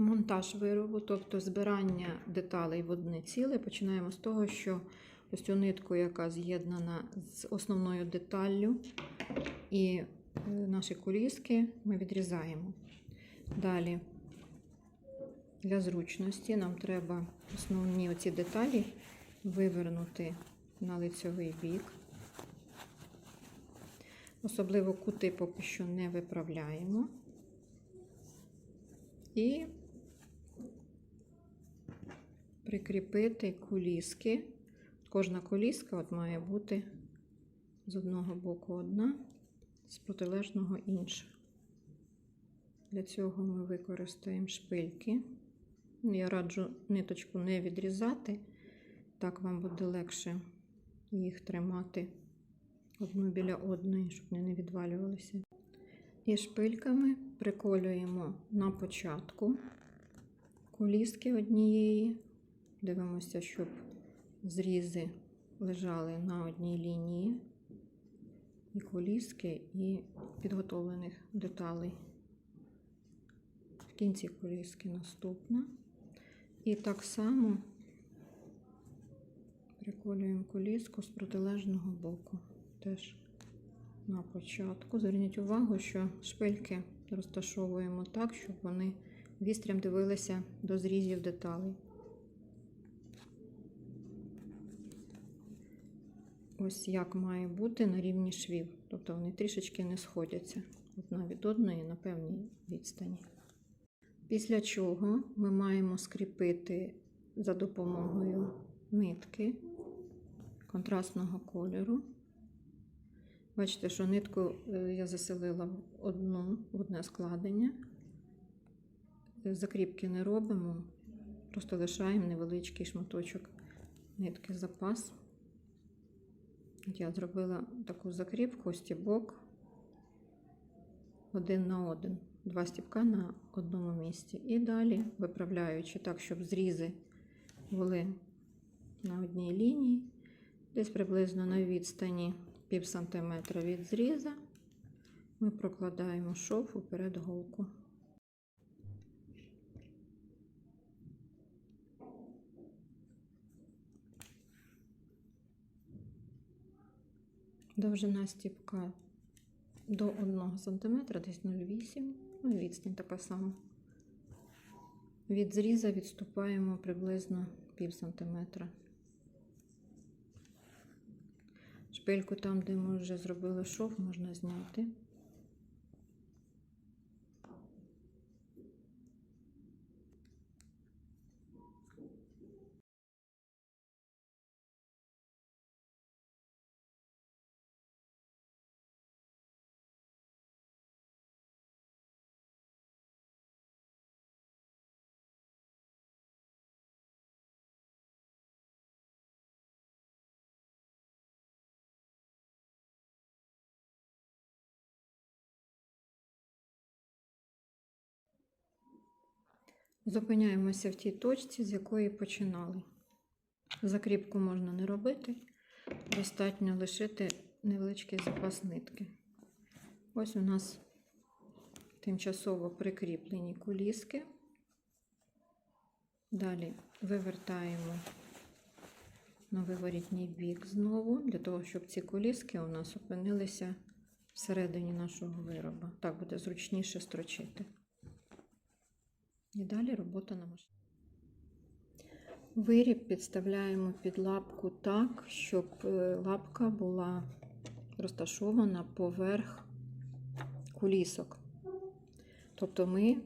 Монтаж виробу, тобто збирання деталей в одне ціле, починаємо з того, що ось цю нитку, яка з'єднана з основною деталлю, і е, наші коліски ми відрізаємо. Далі, для зручності, нам треба основні оці деталі вивернути на лицьовий бік. Особливо кути поки що не виправляємо. І прикріпити куліски. Кожна куліска от має бути з одного боку одна, з протилежного інша. Для цього ми використаємо шпильки. Я раджу ниточку не відрізати, так вам буде легше їх тримати одну біля одної, щоб вони не відвалювалися. І шпильками приколюємо на початку коліски однієї. Дивимося, щоб зрізи лежали на одній лінії, і коліски, і підготовлених деталей. В кінці коліски наступна. І так само приколюємо коліску з протилежного боку. Теж на початку. Зверніть увагу, що шпильки розташовуємо так, щоб вони вістрям дивилися до зрізів деталей. Ось як має бути на рівні швів. Тобто вони трішечки не сходяться одна від одної на певній відстані. Після чого ми маємо скріпити за допомогою нитки контрастного кольору. Бачите, що нитку е, я заселила в одну, в одне складення. Закріпки не робимо, просто лишаємо невеличкий шматочок нитки запас. Я зробила таку закріпку, стібок один на один, два стібка на одному місці. І далі виправляючи так, щоб зрізи були на одній лінії, десь приблизно на відстані пів сантиметра від зріза, ми прокладаємо шов уперед голку. Довжина стіпка до 1 см, десь 0,8 ну відстань така сама. Від зріза відступаємо приблизно пів сантиметра. Шпильку там, де ми вже зробили шов, можна зняти. Зупиняємося в тій точці, з якої починали. Закріпку можна не робити, достатньо лишити невеличкий запас нитки. Ось у нас тимчасово прикріплені куліски. Далі вивертаємо на виворітній бік знову, для того, щоб ці куліски у нас опинилися всередині нашого вироба. Так буде зручніше строчити. І далі робота на машині. Виріб підставляємо під лапку так, щоб е, лапка була розташована поверх кулісок. Тобто ми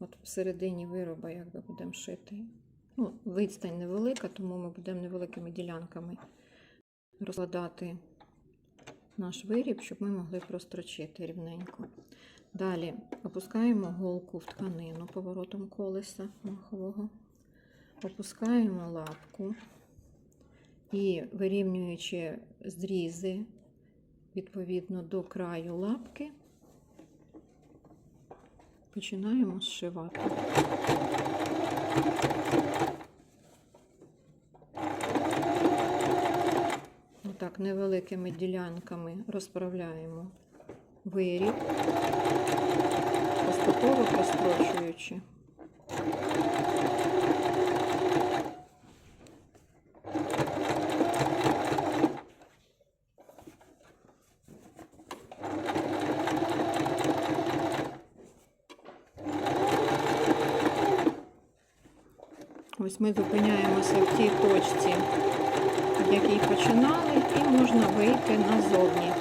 от всередині вироба якби будемо шити. Ну, відстань невелика, тому ми будемо невеликими ділянками розкладати наш виріб, щоб ми могли прострочити рівненько. Далі опускаємо голку в тканину поворотом колеса махового, опускаємо лапку і вирівнюючи зрізи відповідно до краю лапки, починаємо зшивати. Отак невеликими ділянками розправляємо виріб, поступово прострочуючи. Ось ми зупиняємося в тій точці, в якій починали, і можна вийти назовні.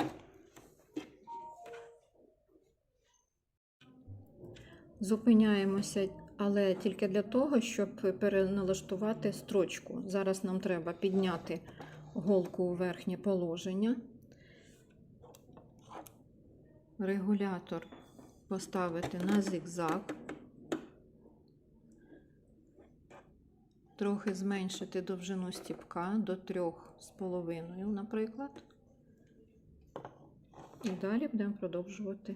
Зупиняємося, але тільки для того, щоб переналаштувати строчку. Зараз нам треба підняти голку у верхнє положення. Регулятор поставити на зигзаг. Трохи зменшити довжину стіпка до 3,5, наприклад. І далі будемо продовжувати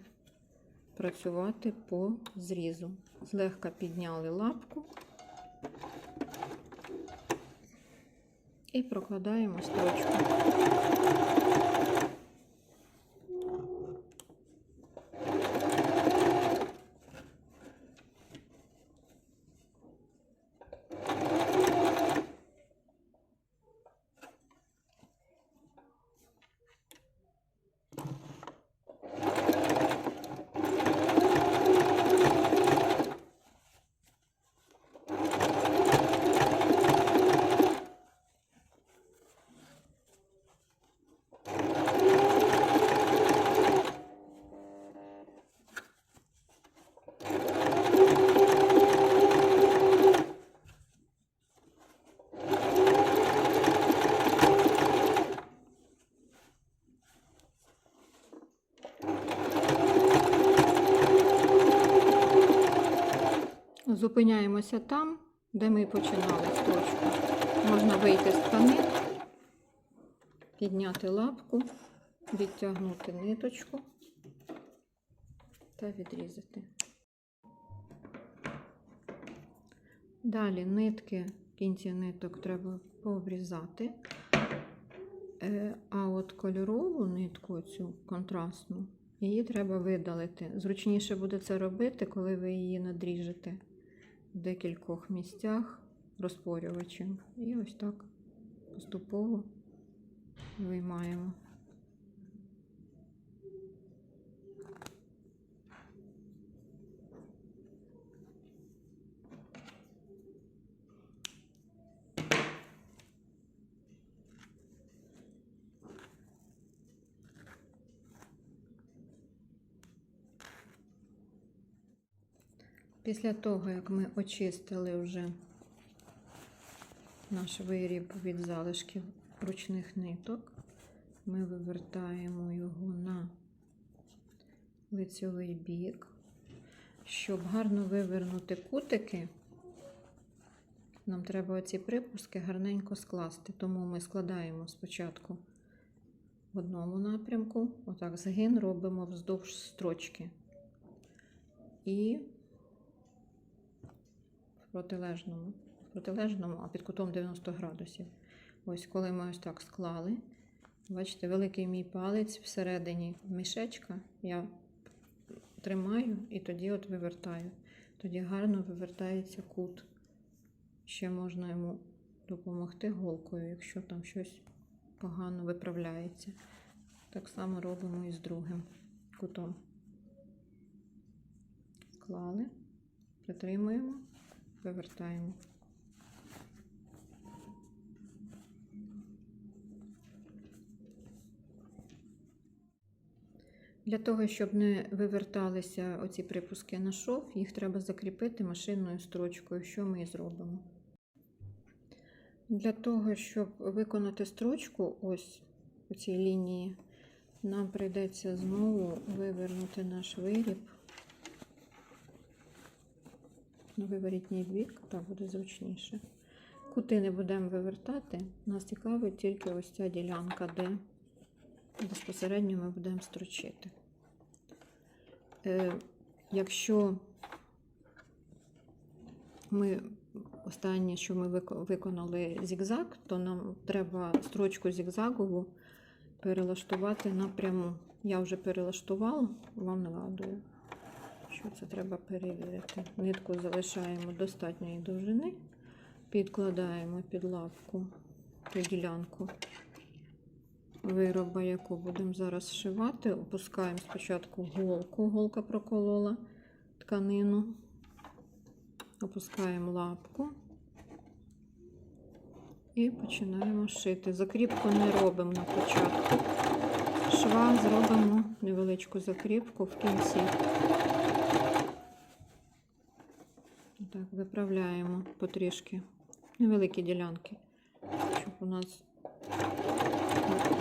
працювати по зрізу. Злегка підняли лапку і прокладаємо строчку. Зупиняємося там, де ми починали строчку. Можна вийти з тканин, підняти лапку, відтягнути ниточку та відрізати. Далі нитки, кінці ниток треба пообрізати. Е, А от кольорову нитку, цю контрастну, її треба видалити. Зручніше буде це робити, коли ви її надріжете декількох місцях розпорювачем. І ось так поступово виймаємо. Після того, як ми очистили вже наш виріб від залишків ручних ниток, ми вивертаємо його на лицьовий бік. Щоб гарно вивернути кутики, нам треба оці припуски гарненько скласти. Тому ми складаємо спочатку в одному напрямку, отак згин робимо вздовж строчки. І протилежному, протилежному, а під кутом 90 градусів. Ось коли ми ось так склали, бачите, великий мій палець всередині мішечка, я тримаю і тоді от вивертаю. Тоді гарно вивертається кут. Ще можна йому допомогти голкою, якщо там щось погано виправляється. Так само робимо і з другим кутом. Склали, притримуємо, вивертаємо. Для того, щоб не виверталися оці припуски на шов, їх треба закріпити машинною строчкою, що ми і зробимо. Для того, щоб виконати строчку ось у цій лінії, нам прийдеться знову вивернути наш виріб на виворітній бік, так буде зручніше. Кути не будемо вивертати, нас цікавить тільки ось ця ділянка, де безпосередньо ми будемо строчити. Е, якщо ми останнє, що ми виконали зігзаг, то нам треба строчку зігзагову перелаштувати напряму. Я вже перелаштувала, вам нагадую, що це треба перевірити. Нитку залишаємо достатньої довжини, підкладаємо під лапку ту ділянку вироба, яку будемо зараз зшивати. Опускаємо спочатку голку, голка проколола тканину, опускаємо лапку І починаємо шити. Закріпку не робимо на початку. Шва зробимо невеличку закріпку в кінці. Виправляємо потрішки невеликі ділянки, щоб у нас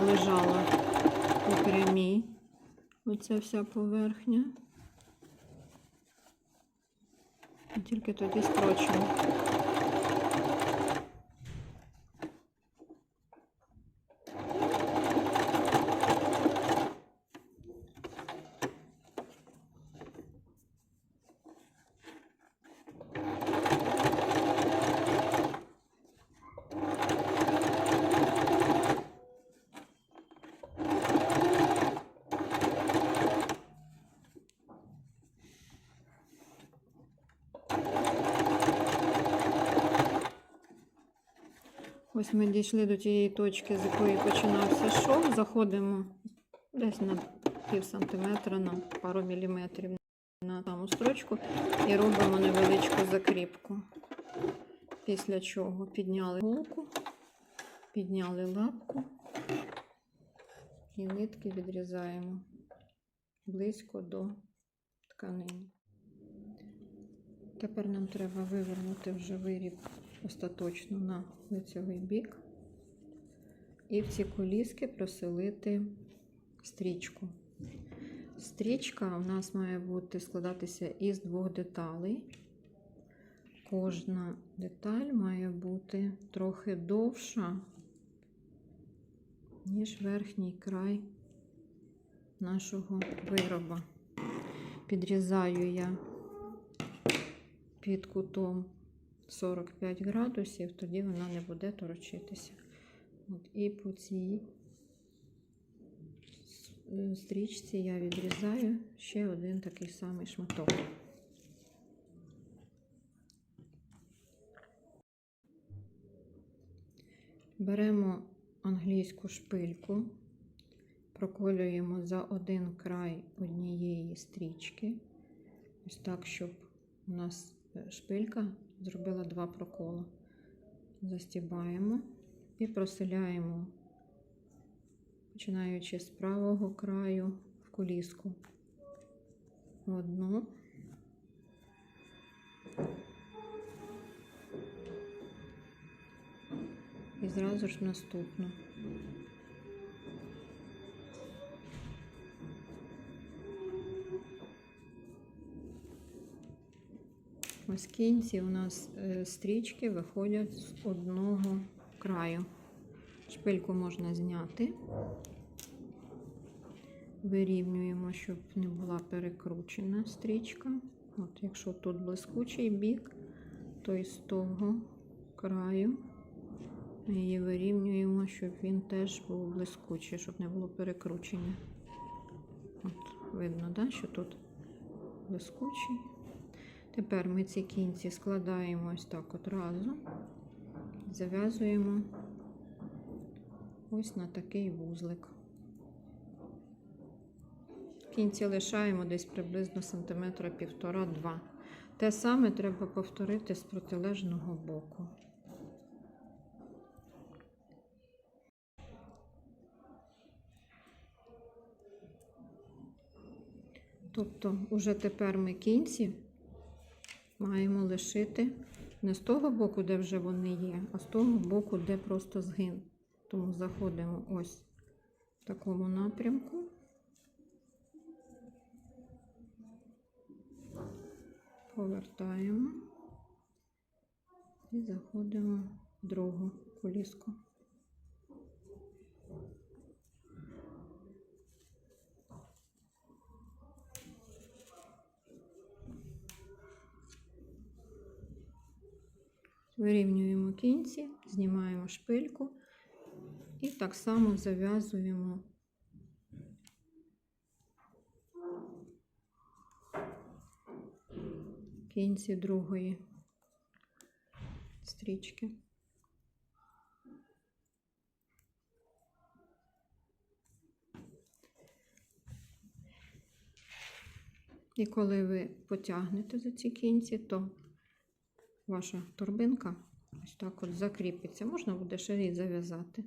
лежала по прямій оця вся поверхня. І тільки тоді строчимо. Ось ми дійшли до тієї точки, з якої починався шов. Заходимо десь на пів сантиметра, на пару міліметрів на саму строчку і робимо невеличку закріпку. Після чого підняли голку, підняли лапку і нитки відрізаємо близько до тканини. Тепер нам треба вивернути вже виріб остаточно на лицьовий бік. І в ці коліски проселити стрічку. Стрічка у нас має бути складатися із двох деталей. Кожна деталь має бути трохи довша, ніж верхній край нашого вироба. Підрізаю я під кутом 45 градусів, тоді вона не буде торочитися. От, і по цій стрічці я відрізаю ще один такий самий шматок. Беремо англійську шпильку, проколюємо за один край однієї стрічки, ось так, щоб у нас шпилька зробила два прокола. Застібаємо і проселяємо, починаючи з правого краю в коліску. Одну. І зразу ж наступну. Ось кінці у нас е, стрічки виходять з одного краю. Шпильку можна зняти. Вирівнюємо, щоб не була перекручена стрічка. От, якщо тут блискучий бік, то і з того краю її вирівнюємо, щоб він теж був блискучий, щоб не було перекручення. От, видно, да, що тут блискучий. Тепер ми ці кінці складаємо ось так от разом, зав'язуємо ось на такий вузлик. Кінці лишаємо десь приблизно сантиметра півтора-два. Те саме треба повторити з протилежного боку. Тобто, уже тепер ми кінці маємо лишити не з того боку, де вже вони є, а з того боку, де просто згин. Тому заходимо ось в такому напрямку. Повертаємо і заходимо в другу коліску. Вирівнюємо кінці, знімаємо шпильку і так само зав'язуємо кінці другої стрічки. І коли ви потягнете за ці кінці, то ваша торбинка ось так от закріпиться. Можна буде ще і зав'язати.